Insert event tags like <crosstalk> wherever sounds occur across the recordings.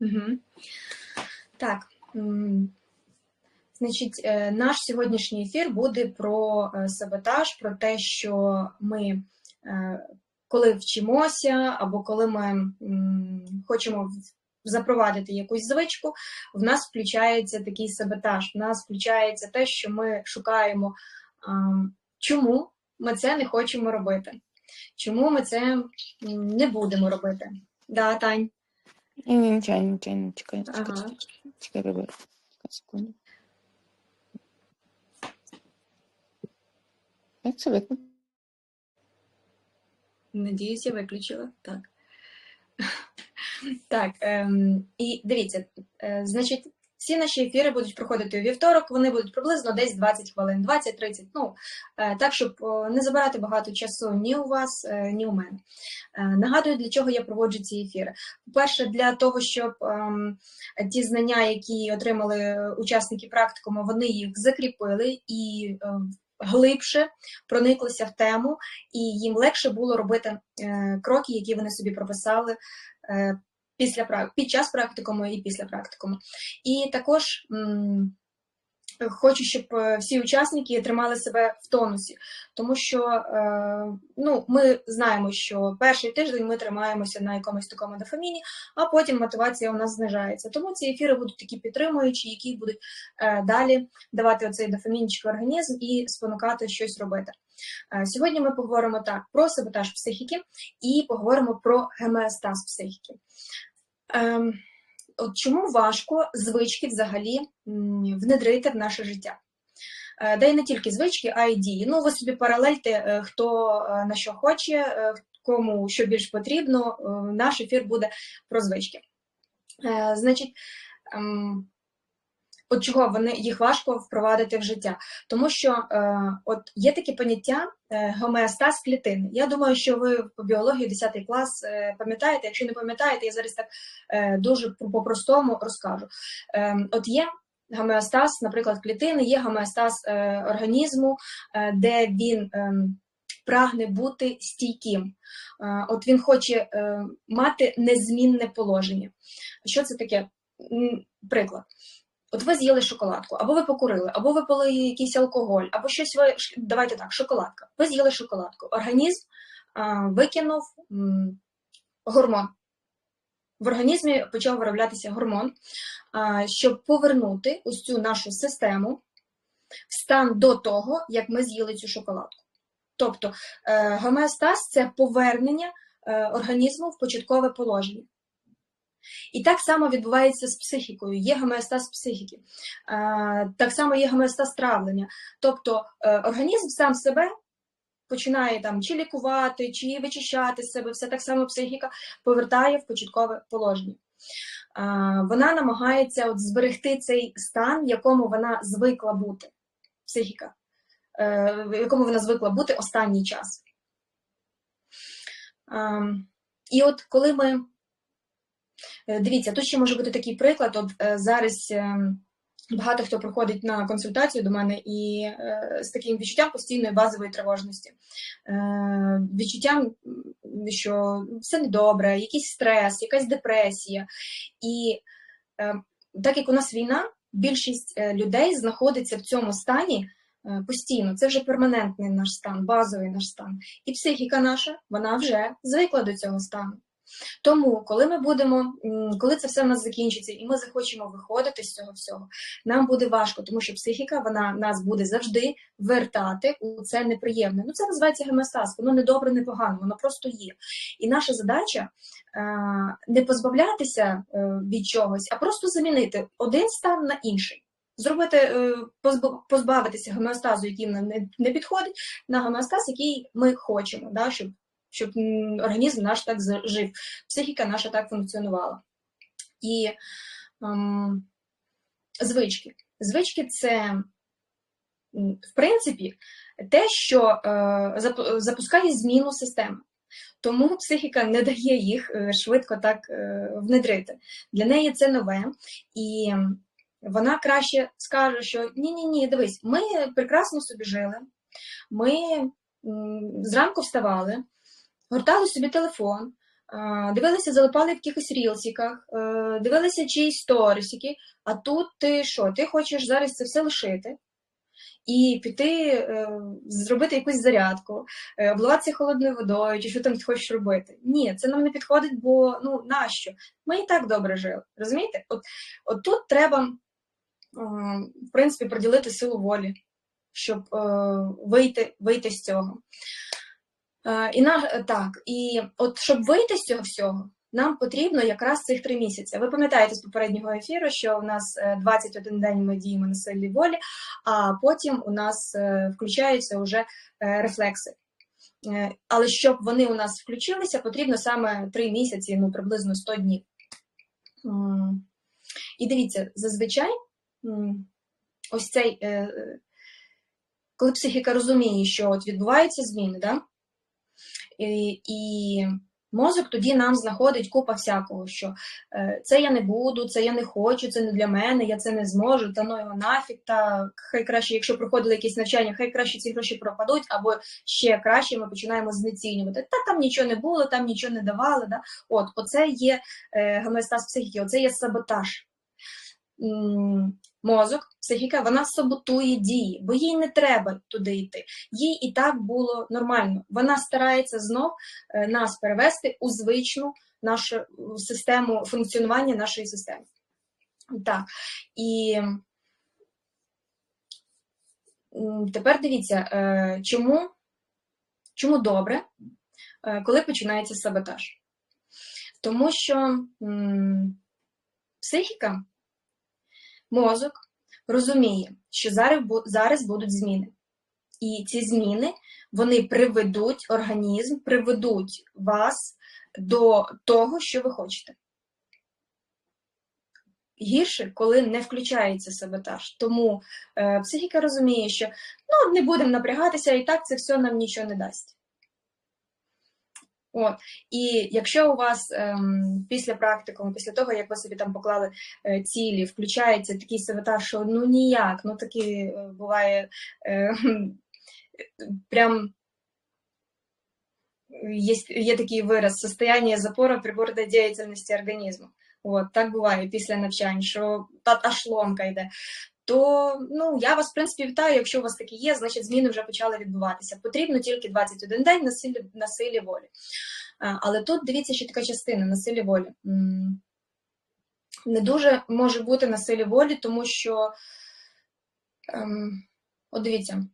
Угу. Так. Значить, е, наш сьогоднішній ефір буде про е, саботаж, про те, що ми, е, коли вчимося, або коли ми хочемо запровадити якусь звичку, в нас включається такий саботаж, в нас включається те, що ми шукаємо, чому ми це не хочемо робити, чому ми це не будемо робити. Да, Тань? Ні, ні, нічого, нічого, нічого, чекай, чекай, Ага. чекай, чекай, чекай, виберу. Секунду. Як це видно? Надіюсь, я виключила. Так. <laughs> Так, ем, і дивіться, е, значить, всі наші ефіри будуть проходити у вівторок, вони будуть приблизно десь 20 хвилин, 20-30. Ну, е, так, щоб не забирати багато часу ні у вас, е, ні у мене. Е, нагадую, для чого я проводжу ці ефіри. По-перше, для того, щоб ем, ті знання, які отримали учасники практикуму, вони їх закріпили і ем, глибше прониклися в тему, і їм легше було робити кроки, які вони собі прописали після під час практикуму і після практикуму. І також Хочу, щоб е, всі учасники тримали себе в тонусі, тому що е, ну, ми знаємо, що перший тиждень ми тримаємося на якомусь такому дофаміні, а потім мотивація у нас знижається. Тому ці ефіри будуть такі підтримуючі, які будуть е, далі давати оцей дофамінчик в організм і спонукати щось робити. Сьогодні ми поговоримо так про саботаж психіки і поговоримо про гемеостаз психіки. Ем, от чому важко звички взагалі внедрити в наше життя? Е, да й не тільки звички, а й дії. Ну, ви собі паралельте, е, хто е, на що хоче, кому що більш потрібно, наш ефір буде про звички. Значить, ем, от чого вони їх важко впровадити в життя, тому що е, от є таке поняття е, гомеостаз клітини. Я думаю, що ви по біології 10 клас е, пам'ятаєте. Якщо не пам'ятаєте, я зараз так е, дуже по-простому розкажу. Е, От є гомеостаз, наприклад, клітини, є гомеостаз е, організму, е, де він. Е, Прагне бути стійким, е, от він хоче е, мати незмінне положення. Що це таке? Приклад. От ви з'їли шоколадку, або ви покурили, або ви пили якийсь алкоголь, або щось ви. Давайте так, шоколадка. Ви з'їли шоколадку. Організм а, викинув м, гормон. В організмі почав вироблятися гормон, а, щоб повернути ось цю нашу систему в стан до того, як ми з'їли цю шоколадку. Тобто е, гомеостаз це повернення е, організму в початкове положення. І так само відбувається з психікою, є гомеостаз психіки, так само є гомеостаз травлення. Тобто е, організм сам себе починає там чи лікувати, чи вичищати себе, все так само психіка повертає в початкове положення. Вона намагається от зберегти цей стан, в якому вона звикла бути, психіка, е, в якому вона звикла бути останній час. І от коли ми Е, дивіться, тут ще може бути такий приклад. От е, зараз е, багато хто приходить на консультацію до мене і з таким відчуттям постійної базової тривожності, відчуттям, що все недобре, якийсь стрес, якась депресія. І так як у нас війна, більшість людей знаходиться в цьому стані. Постійно, це вже перманентний наш стан, базовий наш стан. І психіка наша, вона вже звикла до цього стану. Тому, коли ми будемо, коли це все в нас закінчиться, і ми захочемо виходити з цього всього, нам буде важко, тому що психіка вона нас буде завжди вертати у це неприємне. Ну це називається гемостаз, воно не добре, не погано, воно просто є. І наша задача не позбавлятися е, від чогось, а просто замінити один стан на інший. Зробити, е, позбавитися гомеостазу, який нам не підходить, на гомеостаз, який ми хочемо, да, щоб щоб організм наш так жив, психіка наша так функціонувала. І ем, звички. Звички це, в принципі, те, що е, запускає зміну системи. Тому психіка не дає їх е, швидко так е, внедрити. Для неї це нове, і вона краще скаже, що ні-ні, ні дивись, ми прекрасно собі жили, ми зранку вставали, гортали собі телефон, дивилися, залипали в якихось рілсіках, е, дивилися чиїсь сторісики, а тут ти що? Ти хочеш зараз це все лишити і піти е, зробити якусь зарядку, е, обливатися холодною водою, чи що там ти хочеш робити. Ні, це нам не підходить, бо ну нащо? Ми і так добре жили. Розумієте? От, от тут треба, в принципі, приділити силу волі, щоб е, вийти, вийти з цього. Е, і на, так, і от щоб вийти з цього всього, нам потрібно якраз цих три місяці. Ви пам'ятаєте з попереднього ефіру, що у нас е, 21 день ми діємо на силі волі, а потім у нас е, включаються вже е, рефлекси. Е, Але щоб вони у нас включилися, потрібно саме три місяці, ну приблизно 100 днів. І дивіться, зазвичай ось цей, е, е, коли психіка розуміє, що от відбуваються зміни, да? І, і мозок тоді нам знаходить купа всякого, що е, це я не буду, це я не хочу, це не для мене, я це не зможу, та ну його нафіг, та хай краще, якщо проходили якісь навчання, хай краще ці гроші пропадуть, або ще краще ми починаємо знецінювати. Та там нічого не було, там нічого не давали. Да? От, оце є е, гомеостаз психіки, оце є саботаж. Мозок, психіка, вона саботує дії, бо їй не треба туди йти. Їй і так було нормально. Вона старається знов е, нас перевести у звичну нашу систему функціонування нашої системи. Так. І тепер дивіться, е, чому, чому добре, е, коли починається саботаж. Тому що психіка, мозок розуміє, що зараз, будуть зміни. І ці зміни вони приведуть організм, приведуть вас до того, що ви хочете. Гірше, коли не включається саботаж. Тому е, психіка розуміє, що ну, не будемо напрягатися, і так це все нам нічого не дасть. От. І якщо у вас ем, після практикуму, після того, як ви собі там поклали е, цілі, включається такий саботаж, що ну ніяк, ну такі е, буває е, <laughs> прям есть, є такий вираз состояние запора приборної діяльності організму. От, так буває після навчань, що та аж ломка йде. То ну, я вас, в принципі, вітаю, якщо у вас такі є, значить зміни вже почали відбуватися. Потрібно тільки 21 день на силі, на силі волі. Але тут дивіться, що така частина на силі волі. Не дуже може бути на силі волі, тому що, ем, от дивіться,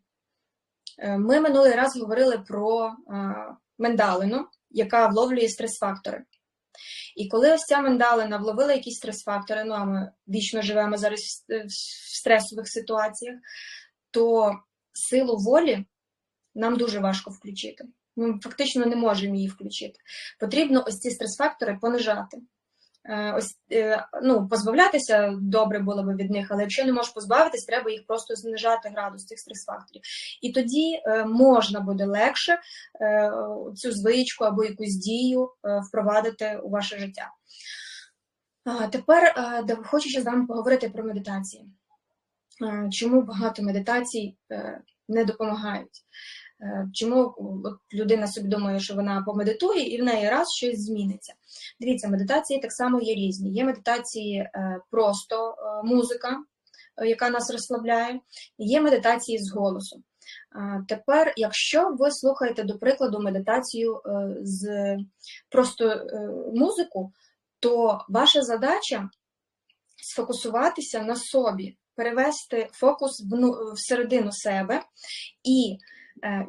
Е, Ми минулий раз говорили про а, миндалину, яка вловлює стрес-фактори. І коли ось ця мандалина вловила якісь стрес-фактори, ну а ми вічно живемо зараз в стресових ситуаціях, то силу волі нам дуже важко включити. Ми фактично не можемо її включити. Потрібно ось ці стрес-фактори понижати. Е, Ось, е, ну, позбавлятися добре було б від них, але якщо не можеш позбавитись, треба їх просто знижати градус цих стрес-факторів. І тоді е, можна буде легше цю звичку або якусь дію впровадити у ваше життя. Тепер хочу ще з вами поговорити про медитації. Чому багато медитацій не допомагають? Е, Чому от людина собі думає, що вона помедитує і в неї раз щось зміниться? Дивіться, медитації так само є різні. Є медитації е, просто е, музика, е, яка нас розслабляє, є медитації з голосом. Тепер, якщо ви слухаєте, до прикладу, медитацію е, з просто е, музику, то ваша задача сфокусуватися на собі, перевести фокус всередину себе і е,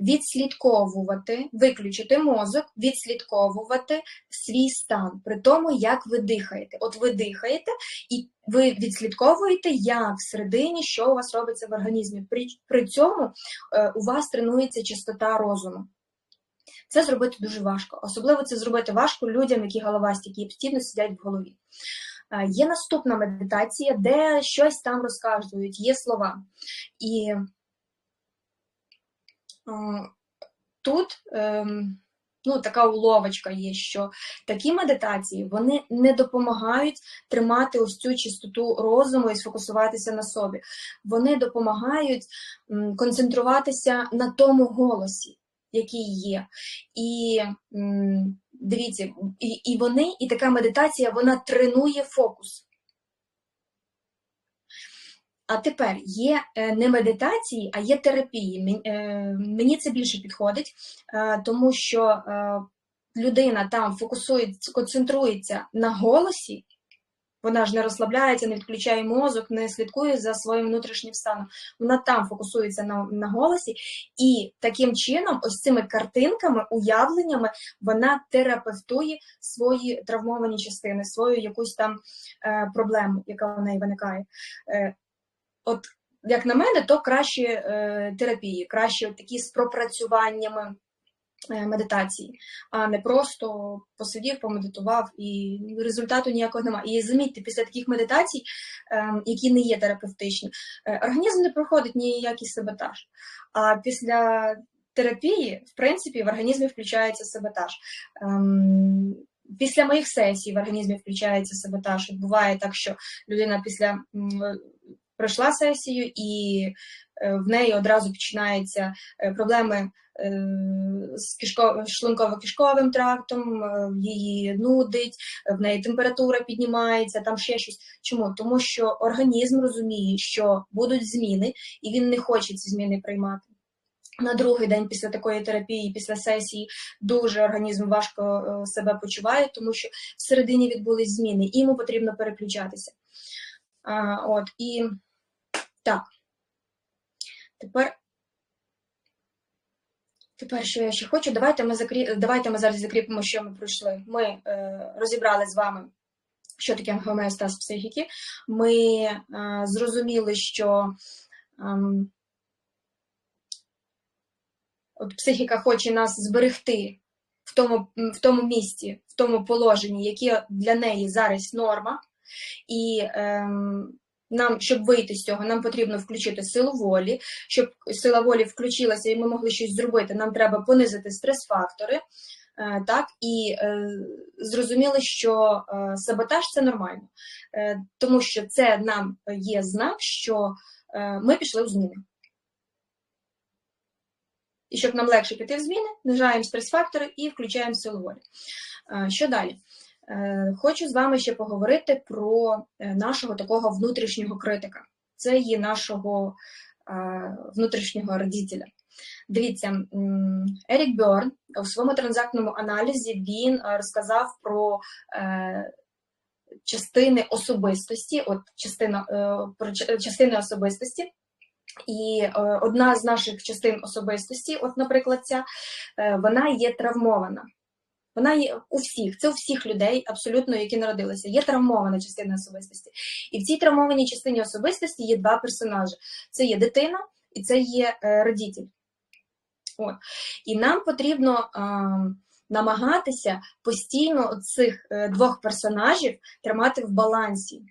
відслідковувати, виключити мозок, відслідковувати свій стан при тому, як ви дихаєте. От ви дихаєте, і ви відслідковуєте, як всередині, що у вас робиться в організмі. При, при цьому е, у вас тренується чистота розуму. Це зробити дуже важко. Особливо це зробити важко людям, які головасті, які постійно сидять в голові. Е, Є наступна медитація, де щось там розказують, є слова. І е, тут ем, ну, така уловочка є, що такі медитації вони не допомагають тримати ось цю чистоту розуму і сфокусуватися на собі. Вони допомагають концентруватися на тому голосі, який є. І Дивіться, і, і вони, і така медитація, вона тренує фокус. А тепер є е, не медитації, а є терапії. Е, Мені це більше підходить, е, тому що е, людина там фокусується, концентрується на голосі, вона ж не розслабляється, не відключає мозок, не слідкує за своїм внутрішнім станом. Вона там фокусується на, на голосі, і таким чином, ось цими картинками, уявленнями, вона терапевтує свої травмовані частини, свою якусь там е, проблему, яка в неї виникає. Е, от як на мене, то краще е, терапії, краще такі з пропрацюваннями е, медитації, а не просто посидів, помедитував і результату ніякого немає. І замітьте, після таких медитацій, е, які не є терапевтичні, е, організм не проходить ніякий саботаж. А після терапії, в принципі, в організмі включається саботаж. Ем, Після моїх сесій в організмі включається саботаж. Буває так, що людина після пройшла сесію, і е, в неї одразу починаються е, проблеми е, з кишко- шлунково-кишковим трактом, її нудить, в неї температура піднімається, там ще щось. Чому? Тому що організм розуміє, що будуть зміни, і він не хоче ці зміни приймати. На другий день після такої терапії, після сесії, дуже організм важко себе почуває, тому що всередині відбулись зміни, і йому потрібно переключатися. А, от, і так. Тепер, тепер що я ще хочу? Давайте ми, закрі... Давайте ми зараз закріпимо, що ми пройшли. Ми е, розібрали з вами, що таке гомеостаз психіки. Ми е, зрозуміли, що ем, от психіка хоче нас зберегти в тому, в тому місці, в тому положенні, яке для неї зараз норма. І ем, нам, щоб вийти з цього, нам потрібно включити силу волі. Щоб сила волі включилася і ми могли щось зробити, нам треба понизити стрес-фактори. Е, Так, і е, зрозуміли, що е, саботаж це нормально, е, тому що це нам є знак, що е, ми пішли в зміни. І щоб нам легше піти в зміни, нажаємо стрес-фактори і включаємо силу волі. Е, Що далі? Е, Хочу з вами ще поговорити про е, нашого такого внутрішнього критика. Це є нашого е, внутрішнього родителя. Дивіться, Ерік Бьорн у своєму транзактному аналізі він розказав про частини особистості, от частина, про частини особистості. І одна з наших частин особистості, от, наприклад, ця, вона є травмована. Вона є у всіх, це у всіх людей, абсолютно, які народилися. Є травмована частина особистості. І в цій травмованій частині особистості є два персонажі: це є дитина і це є е, родитель. От. І нам потрібно е, намагатися постійно цих е, двох персонажів тримати в балансі,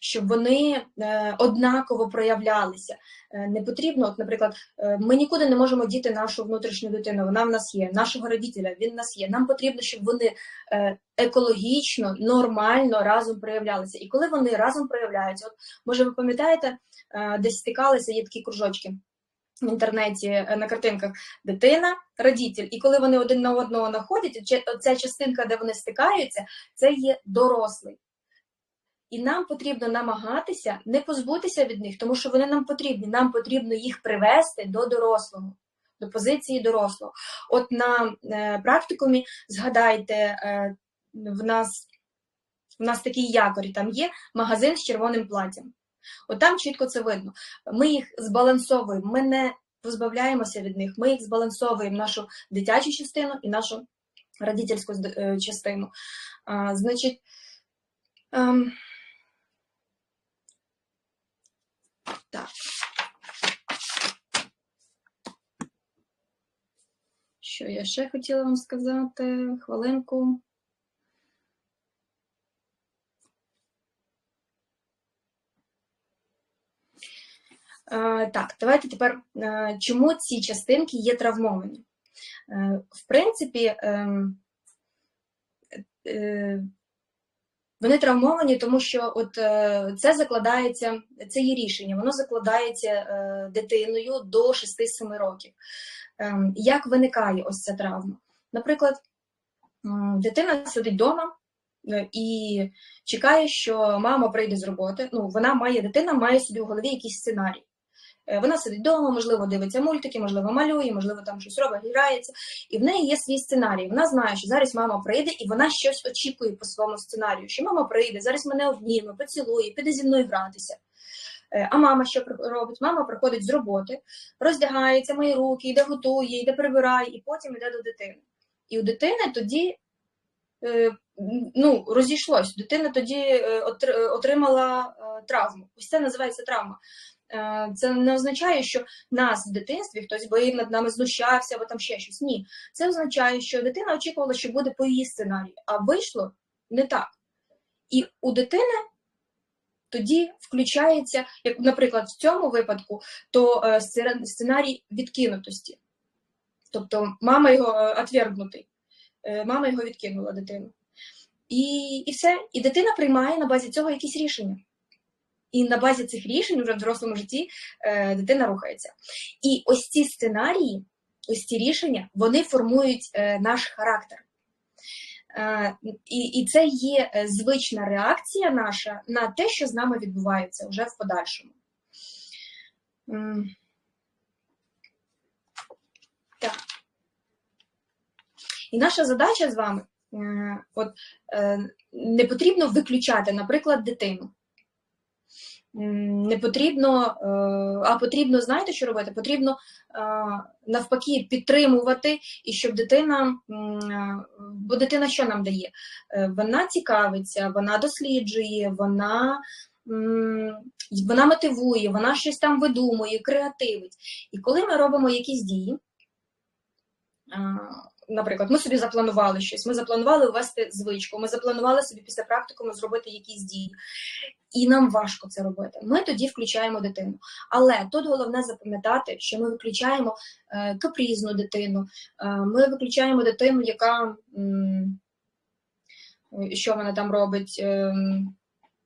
щоб вони однаково проявлялися. Е, Не потрібно, от, наприклад, е, ми нікуди не можемо діти нашу внутрішню дитину, вона в нас є, нашого родителя, він в нас є. Нам потрібно, щоб вони е, екологічно, нормально разом проявлялися. І коли вони разом проявляються, от може ви пам'ятаєте, десь стикалися, є такі кружочки. В інтернеті на картинках дитина, родитель. І коли вони один на одного находять, ця частинка, де вони стикаються, це є дорослий. І нам потрібно намагатися не позбутися від них, тому що вони нам потрібні. Нам потрібно їх привести до дорослого, до позиції дорослого. От на е, практикумі згадайте, е, в нас в нас такий якорь, там є магазин з червоним платтям. От там чітко це видно. Ми їх збалансовуємо, ми не позбавляємося від них, ми їх збалансовуємо нашу дитячу частину і нашу родительську е, частину. А, значить, ем, Так. Що я ще хотіла вам сказати? Хвилинку. Е, Так, давайте тепер, е, чому ці частинки є травмовані? Е, В принципі, ем, вони травмовані, тому що от е, це закладається, це є рішення, воно закладається е, дитиною до 6-7 років. Ем, Як виникає ось ця травма? Наприклад, Дитина сидить вдома і чекає, що мама прийде з роботи. Ну, вона має, дитина має собі в голові якийсь сценарій. Е, Вона сидить вдома, можливо, дивиться мультики, можливо, малює, можливо, там щось робить, грається. І в неї є свій сценарій. Вона знає, що зараз мама прийде, і вона щось очікує по своєму сценарію. Що мама прийде, зараз мене обніме, поцілує, піде зі мною гратися. Е, А мама що робить? Мама приходить з роботи, роздягається, миє руки, йде готує, йде прибирає, і потім йде до дитини. І у дитини тоді е, ну, розійшлось. Дитина тоді отр- отримала травму. Ось це називається травма. Е, Це не означає, що нас в дитинстві хтось би над нами знущався або там ще щось. Ні. Це означає, що дитина очікувала, що буде по її сценарію, а вийшло не так. І у дитини тоді включається, як, наприклад, в цьому випадку, то е, сценарій відкинутості. Тобто мама його е, отвергнутий. Мама його відкинула дитину. І, і все. І дитина приймає на базі цього якісь рішення. І на базі цих рішень вже в дорослому житті е, дитина рухається. І ось ці сценарії, ось ці рішення, вони формують е, наш характер. Е, і, і це є е, звична реакція наша на те, що з нами відбувається вже в подальшому. Так. І наша задача з вами е, от, е, не потрібно виключати, наприклад, дитину. Не потрібно, е, а потрібно, знаєте, що робити? Потрібно е, навпаки підтримувати, і щоб дитина, е, бо дитина що нам дає? Вона цікавиться, вона досліджує, вона, вона мотивує, вона щось там видумує, креативить. І коли ми робимо якісь дії, Наприклад, ми собі запланували щось, ми запланували ввести звичку, ми запланували собі після практикуму зробити якісь дії, і нам важко це робити. Ми тоді включаємо дитину. Але тут головне запам'ятати, що ми виключаємо е, капрізну дитину, е, ми виключаємо дитину, яка що вона там робить.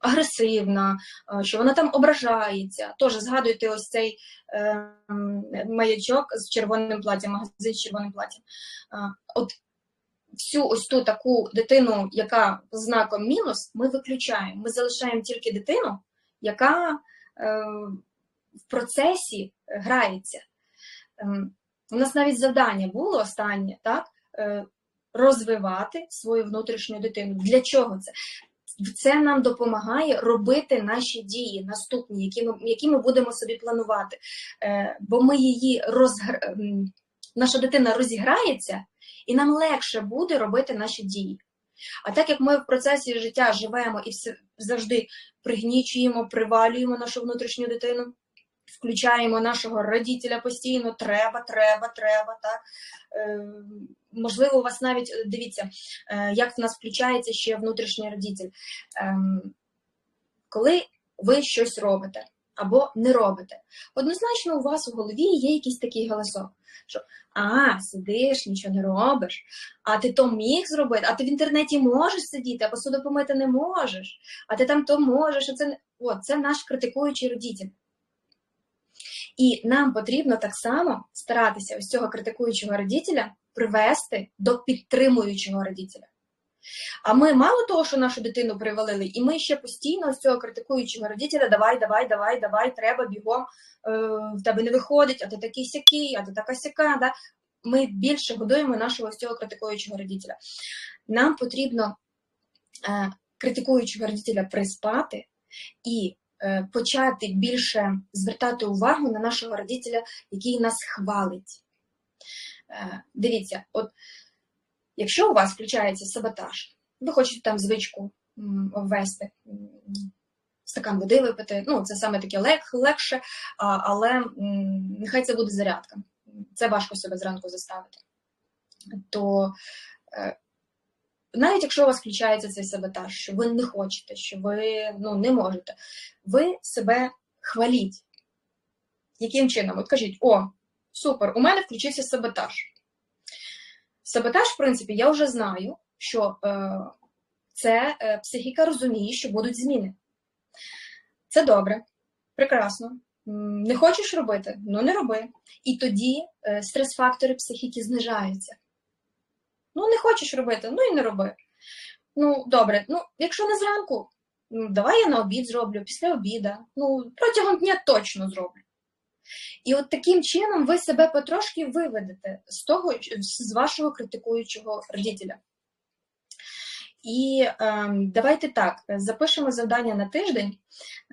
Агресивна, е, що вона там ображається. Тож згадуйте ось цей е, маячок з червоним платтям, магазин з червоним платтям. А, От всю ось ту таку дитину, яка знаком мінус, ми виключаємо. Ми залишаємо тільки дитину, яка е, в процесі грається. Ем, У нас навіть завдання було останнє, так? е, розвивати свою внутрішню дитину. Для чого це? Це нам допомагає робити наші дії наступні, які ми, які ми будемо собі планувати. Е, бо ми її розгр... наша дитина розіграється, і нам легше буде робити наші дії. А так як ми в процесі життя живемо і все завжди пригнічуємо, привалюємо нашу внутрішню дитину, включаємо нашого родителя постійно, треба, треба, треба. так. Е, можливо, у вас навіть е, дивіться, е, як в нас включається ще внутрішній родитель. Ем, коли ви щось робите або не робите, однозначно у вас у голові є якийсь такий голосок, що а, сидиш, нічого не робиш, а ти то міг зробити, а ти в інтернеті можеш сидіти, а посуду помити не можеш, а ти там то можеш, а це. О, це наш критикуючий родитель. І нам потрібно так само старатися ось цього критикуючого родителя привести до підтримуючого родителя. А ми мало того, що нашу дитину привалили, і ми ще постійно з цього критикуючого родителя давай, давай, давай, давай, треба бігом, е, в тебе не виходить, а ти такий сякий, а ти така сяка. Да? Ми більше годуємо нашого ось цього критикуючого родителя. Нам потрібно е, критикуючого родителя приспати і почати більше звертати увагу на нашого родителя, який нас хвалить. Е, дивіться, от якщо у вас включається саботаж, ви хочете там звичку ввести, стакан води випити, ну це саме таке лег, легше, але нехай це буде зарядка. Це важко себе зранку заставити. То е, навіть якщо у вас включається цей саботаж, що ви не хочете, що ви ну, не можете, ви себе хваліть. Яким чином? От кажіть, о, супер, у мене включився саботаж. Саботаж, в принципі, я вже знаю, що е, це е, психіка розуміє, що будуть зміни. Це добре, прекрасно. Не хочеш робити? Ну не роби. І тоді е, стрес-фактори психіки знижаються. Ну, не хочеш робити, ну і не роби. Ну, добре, ну, якщо не зранку, ну, давай я на обід зроблю, після обіда. Ну, протягом дня точно зроблю. І от таким чином ви себе потрошки виведете з того, з вашого критикуючого родителя. І е, давайте так, запишемо завдання на тиждень,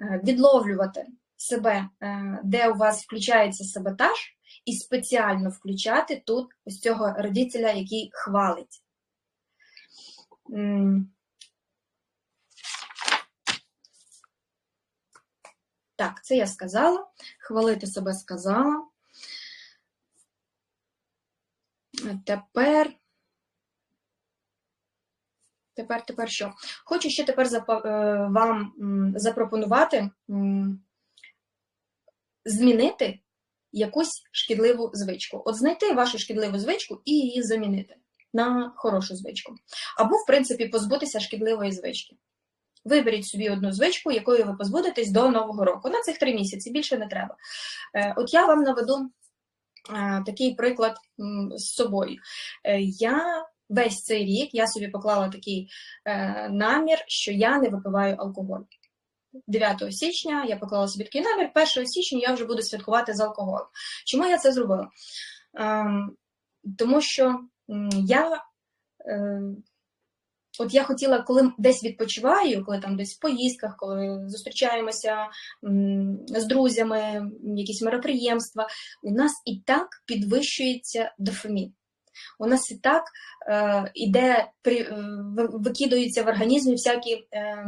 е, відловлювати себе, е, де у вас включається саботаж, і спеціально включати тут ось цього родителя, який хвалить. Так, це я сказала. Хвалити себе сказала. Тепер. Тепер, тепер що? Хочу ще тепер е, вам запропонувати змінити якусь шкідливу звичку. От знайти вашу шкідливу звичку і її замінити на хорошу звичку. Або, в принципі, позбутися шкідливої звички. Виберіть собі одну звичку, якою ви позбудетесь до Нового року. На цих три місяці більше не треба. Е, От я вам наведу е, такий приклад з собою. Е, Я весь цей рік я собі поклала такий намір, що я не випиваю алкоголь. 9 січня я поклала собі такий намір, 1 січня я вже буду святкувати з алкоголем. Чому я це зробила? Ем, тому що я. Е, От я хотіла, коли десь відпочиваю, коли там десь в поїздках, коли зустрічаємося з друзями, якісь мероприємства, у нас і так підвищується дофамін. У нас і так е, іде, при, е, викидаються в організмі всякі е,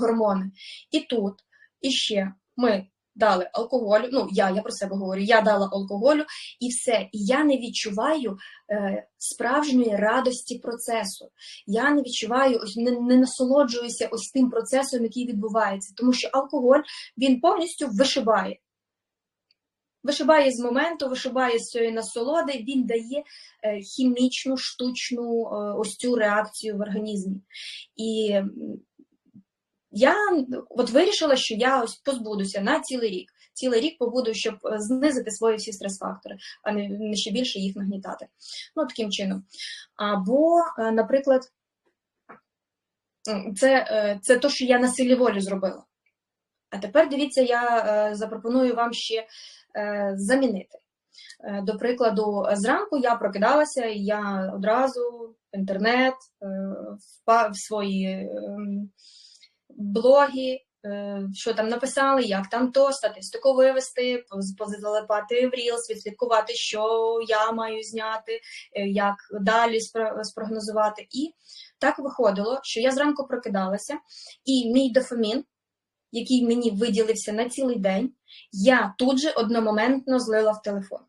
гормони. І тут іще ми дали алкоголю, ну я, я про себе говорю, я дала алкоголю і все. І я не відчуваю е, справжньої радості процесу. Я не відчуваю, не, не насолоджуюся ось тим процесом, який відбувається, тому що алкоголь він повністю вишибає. Вишибає з моменту, вишибає з цієї насолоди, він дає е, хімічну, штучну е, ось цю реакцію в організмі. І я от вирішила, що я ось позбудуся на цілий рік. Цілий рік побуду, щоб е, знизити свої всі стрес-фактори, а не, ще більше їх нагнітати. Ну, таким чином. Або, е, наприклад, це, е, це то, що я на силі волі зробила. А тепер дивіться, я запропоную вам ще замінити. До прикладу, зранку я прокидалася, і я одразу в інтернет, в свої ем, блоги, е, що там написали, як там то, статистику вивести, поз- позалипати в Reels, відслідкувати, що я маю зняти, е, як далі спрогнозувати. І так виходило, що я зранку прокидалася, і мій дофамін, який мені виділився на цілий день, я тут же одномоментно злила в телефон.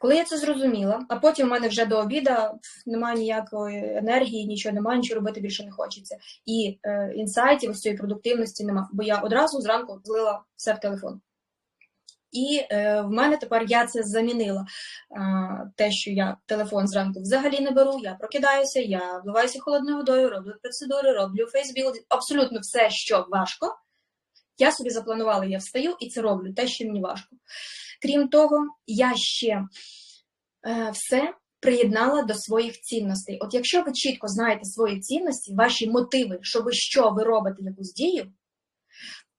Коли я це зрозуміла, а потім в мене вже до обіда немає ніякої енергії, нічого немає, нічого робити більше не хочеться. І е, інсайтів, цієї продуктивності нема, бо я одразу зранку злила все в телефон. І е, в мене тепер я це замінила. Е, те, що я телефон зранку взагалі не беру, я прокидаюся, я вливаюся холодною водою, роблю процедури, роблю фейсбілд, абсолютно все, що важко. Я собі запланувала, я встаю і це роблю, те, що мені важко. Крім того, я ще е, все приєднала до своїх цінностей. От якщо ви чітко знаєте свої цінності, ваші мотиви, що ви що ви робите якусь дію,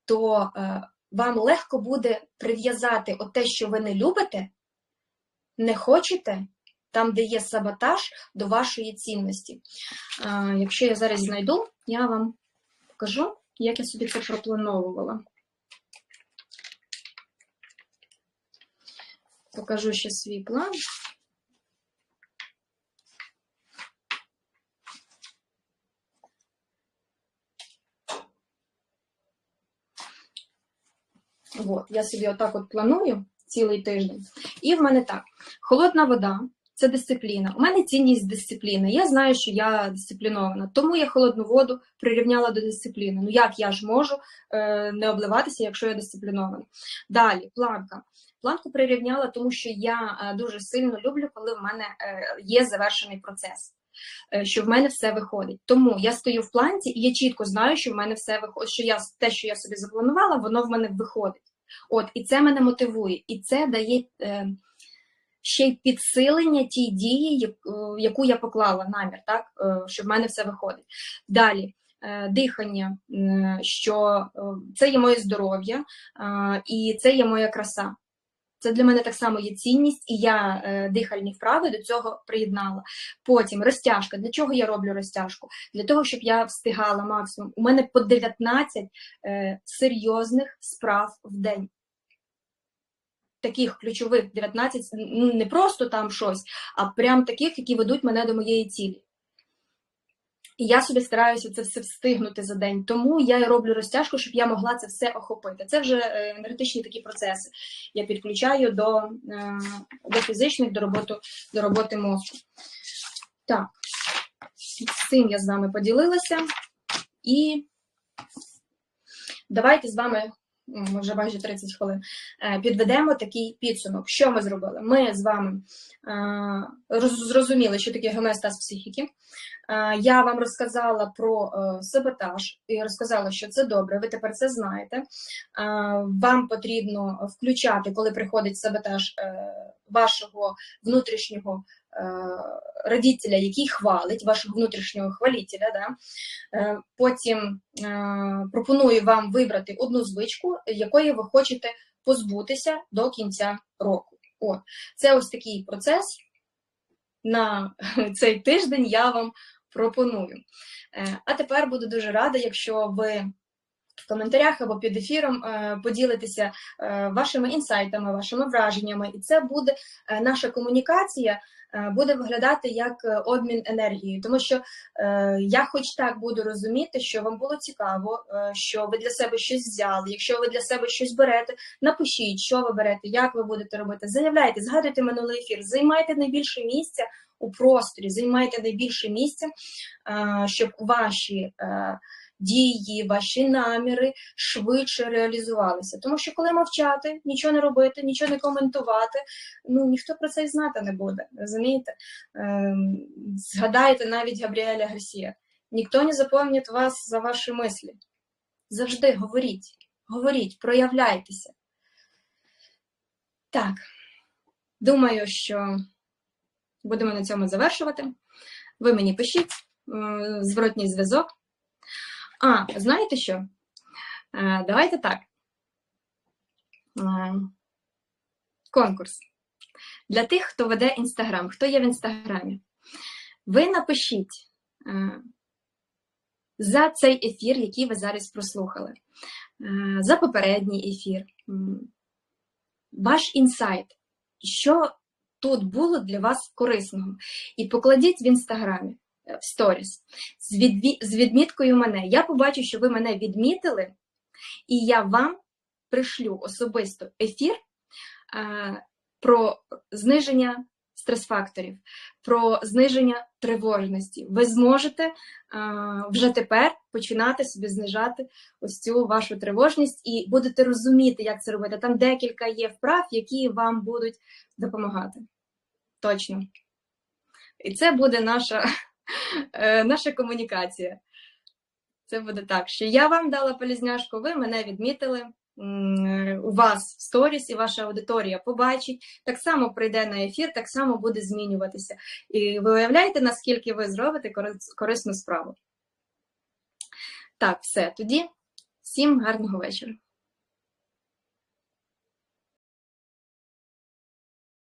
то е, вам легко буде прив'язати от те, що ви не любите, не хочете, там, де є саботаж, до вашої цінності. Е, якщо я зараз знайду, я вам покажу, як я собі це проплановувала. Покажу ще свій план. От, я собі отак от планую цілий тиждень. І в мене так: холодна вода це дисципліна. У мене цінність дисципліни. Я знаю, що я дисциплінована, тому я холодну воду прирівняла до дисципліни. Ну як я ж можу е, не обливатися, якщо я дисциплінована? Далі, планка. Планку прирівняла, тому що я е, дуже сильно люблю, коли в мене е, є завершений процес. е, Що в мене все виходить. Тому я стою в планці, і я чітко знаю, що в мене все виходить, що я те, що я собі запланувала, воно в мене виходить. От, і це мене мотивує, і це дає ще й підсилення тій дії, яку- я поклала намір, так, що в мене все виходить. Далі. Дихання, що це є моє здоров'я і це є моя краса. Це для мене так само є цінність, і я е, дихальні вправи до цього приєднала. Потім розтяжка. Для чого я роблю розтяжку? Для того, щоб я встигала максимум. У мене по 19 е, серйозних справ в день. Таких ключових 19, ну не просто там щось, а прям таких, які ведуть мене до моєї цілі. І я собі стараюся це все встигнути за день. Тому я і роблю розтяжку, щоб я могла це все охопити. Це вже е, енергетичні такі процеси. Я підключаю до, е, до фізичних, до роботи, до роботи мозку. Так, з цим я з вами поділилася. І давайте з вами, ми вже майже 30 хвилин, е, підведемо такий підсумок. Що ми зробили? Ми з вами е, зрозуміли, що таке гомеостаз психіки. Е, Я вам розказала про е, саботаж і розказала, що це добре, ви тепер це знаєте. Е, Вам потрібно включати, коли приходить саботаж е, вашого внутрішнього е, родителя, який хвалить, вашого внутрішнього хвалителя. Да? Е, Потім е, пропоную вам вибрати одну звичку, якої ви хочете позбутися до кінця року. От. Це ось такий процес. На <laughs> цей тиждень я вам пропоную. Е, А тепер буду дуже рада, якщо ви в коментарях або під ефіром е, поділитеся е, вашими інсайтами, вашими враженнями, і це буде е, наша комунікація. Буде виглядати як обмін енергією, тому що я, хоч так буду розуміти, що вам було цікаво, що ви для себе щось взяли. Якщо ви для себе щось берете, напишіть, що ви берете, як ви будете робити. Заявляйте, згадуйте минулий ефір, займайте найбільше місця у просторі, займайте найбільше місця, щоб ваші дії, ваші наміри швидше реалізувалися. Тому що коли мовчати, нічого не робити, нічого не коментувати, ну ніхто про це й знати не буде. Розумієте? Ем, Згадайте навіть Габріеля Гарсія. Ніхто не запам'ятає вас за ваші мислі. Завжди говоріть, говоріть, проявляйтеся. Так, думаю, що будемо на цьому завершувати. Ви мені пишіть зворотній зв'язок. А, знаєте що? Е, Давайте так. Е, Конкурс. Для тих, хто веде Інстаграм, хто є в Інстаграмі, ви напишіть е, за цей ефір, який ви зараз прослухали, за попередній ефір, ваш інсайт, що тут було для вас корисного. І покладіть в інстаграмі в сторіс з, відміткою мене. Я побачу, що ви мене відмітили, і я вам пришлю особисто ефір е, про зниження стрес-факторів, про зниження тривожності. Ви зможете е, вже тепер починати собі знижати ось цю вашу тривожність і будете розуміти, як це робити. Там декілька є вправ, які вам будуть допомагати. Точно. І це буде наша, е, наша комунікація. Це буде так, що я вам дала полізняшку, ви мене відмітили. У вас сторіс і ваша аудиторія побачить, так само прийде на ефір, так само буде змінюватися. І ви уявляєте, наскільки ви зробите корисну справу. Так, все, тоді всім гарного вечора.